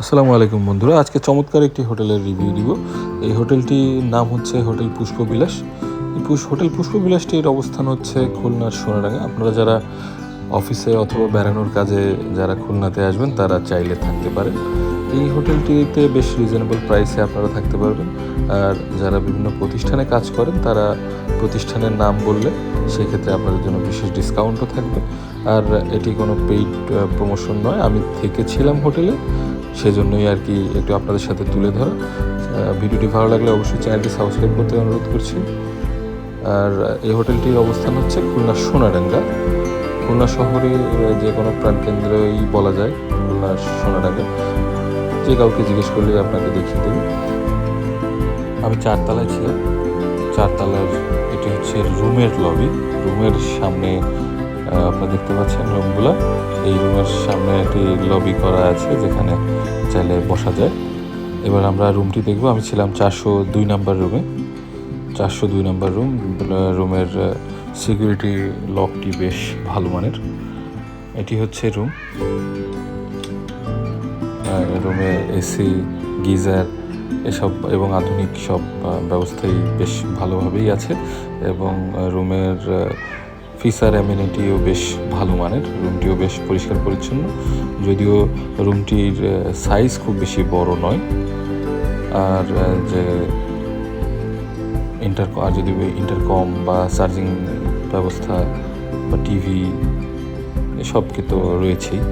আসসালামু আলাইকুম বন্ধুরা, আজকে চমৎকার একটি হোটেলের রিভিউ দিব। এই হোটেলটির নাম হচ্ছে হোটেল পুষ্পবিলাস। হোটেল পুষ্পবিলাসটির অবস্থান হচ্ছে খুলনার সোনাডাঙ্গা। আপনারা যারা অফিসে অথবা বেড়ানোর কাজে যারা খুলনাতে আসবেন, তারা চাইলে থাকতে পারেন এই হোটেলটিতে বেশ রিজনেবল প্রাইসে আপনারা থাকতে পারবেন। আর যারা বিভিন্ন প্রতিষ্ঠানে কাজ করেন, তারা প্রতিষ্ঠানের নাম বললে সেক্ষেত্রে আপনাদের জন্য বিশেষ ডিসকাউন্টও থাকবে। আর এটি কোনো পেইড প্রমোশন নয়। আমি থেকেছিলাম হোটেলে। সেজন্যই আর কি একটু আপনাদের সাথে তুলে ধরা। ভিডিওটি ভালো লাগলে অবশ্যই চ্যানেলটি সাবস্ক্রাইব করতে অনুরোধ করছি। আর এই হোটেলটির অবস্থান হচ্ছে খুলনা সোনাডাঙ্গা। খুলনা শহরে যে কোনো প্রাণকেন্দ্রই বলা যায় খুলনা সোনাডাঙ্গা। যে কাউকে জিজ্ঞেস করলে আপনাকে দেখিয়ে দেবে। আমি চারতলায় ছিলাম। চারতলার এটি হচ্ছে রুমের লবি রুমের সামনে আপনারা দেখতে পাচ্ছেন রুমগুলো। এই রুমের সামনে একটি লবি করা আছে যেখানে চাইলে বসা যায়। এবার আমরা রুমটি দেখব। আমি ছিলাম চারশো দুই নাম্বার রুমে চারশো দুই নাম্বার রুম রুমের সিকিউরিটি লকটি বেশ ভালো মানের। এটি হচ্ছে রুম রুমে এসি গিজার এসব এবং আধুনিক সব ব্যবস্থাই বেশ ভালোভাবেই আছে। এবং রুমের ফিচার অ্যামিনিটিও বেশ ভালো মানের রুমটিও বেশ পরিষ্কার পরিচ্ছন্ন। যদিও রুমটির সাইজ খুব বেশি বড় নয়। আর যে ইন্টার আর যদি ইন্টারকম বা চার্জিং ব্যবস্থা বা টিভি এসব কি তো রয়েছেই।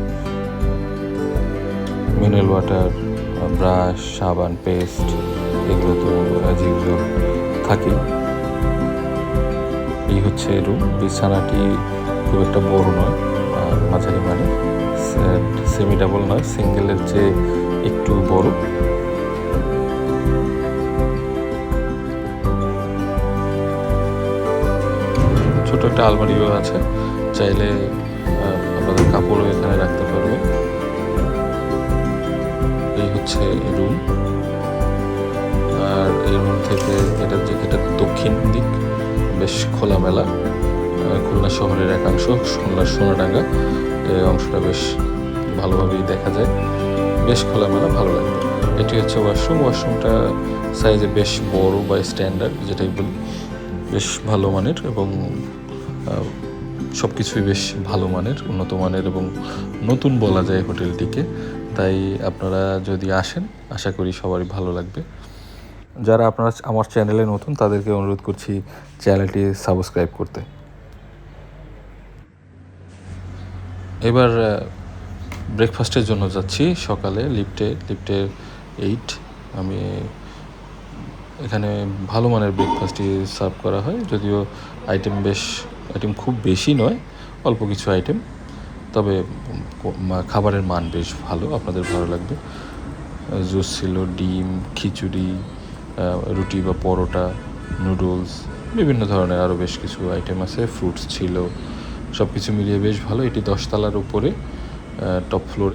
মিনারেল ওয়াটার ব্রাশ সাবান পেস্ট এগুলো তো অ্যাজ থাকেই। এই হচ্ছে রুম বিছানাটি খুব একটা বড় নয় মাঝারি মানে। সেমি ডাবল নয় সিঙ্গেলের চেয়ে একটু বড়। ছোট একটা আলমারিও আছে, চাইলে আপনাদের কাপড়ও এখানে রাখতে পারবে। এই হচ্ছে রুম আর এর মধ্যে থেকে এটা যে, এটা দক্ষিণ দিক। বেশ খোলামেলা খুলনা শহরের একাংশ খুলনার সোনাডাঙ্গা এই অংশটা বেশ ভালোভাবেই দেখা যায়। বেশ খোলামেলা, ভালো লাগবে। এটি হচ্ছে ওয়াশরুম। ওয়াশরুমটা সাইজে বেশ বড় বা স্ট্যান্ডার্ড, যেটাই বলি। বেশ ভালো মানের এবং সব কিছুই বেশ ভালো মানের, উন্নত মানের এবং নতুন বলা যায় হোটেলটিকে। তাই আপনারা যদি আসেন, আশা করি সবারই ভালো লাগবে। যারা আপনারা আমার চ্যানেলে নতুন, তাদেরকে অনুরোধ করছি চ্যানেলটি সাবস্ক্রাইব করতে। এবার ব্রেকফাস্টের জন্য যাচ্ছি সকালে, লিফটে লিফটে এইট আমি এখানে ভালো মানের ব্রেকফাস্টই সার্ভ করা হয়, যদিও আইটেম বেশ আইটেম খুব বেশি নয়, অল্প কিছু আইটেম তবে খাবারের মান বেশ ভালো, আপনাদের ভালো লাগবে। জুস ছিল, ডিম, খিচুড়ি রুটি বা পরোটা নুডলস বিভিন্ন ধরনের আরও বেশ কিছু আইটেম আছে ফ্রুটস ছিল সব কিছু মিলিয়ে বেশ ভালো। এটি দশতলার উপরে টপ ফ্লোর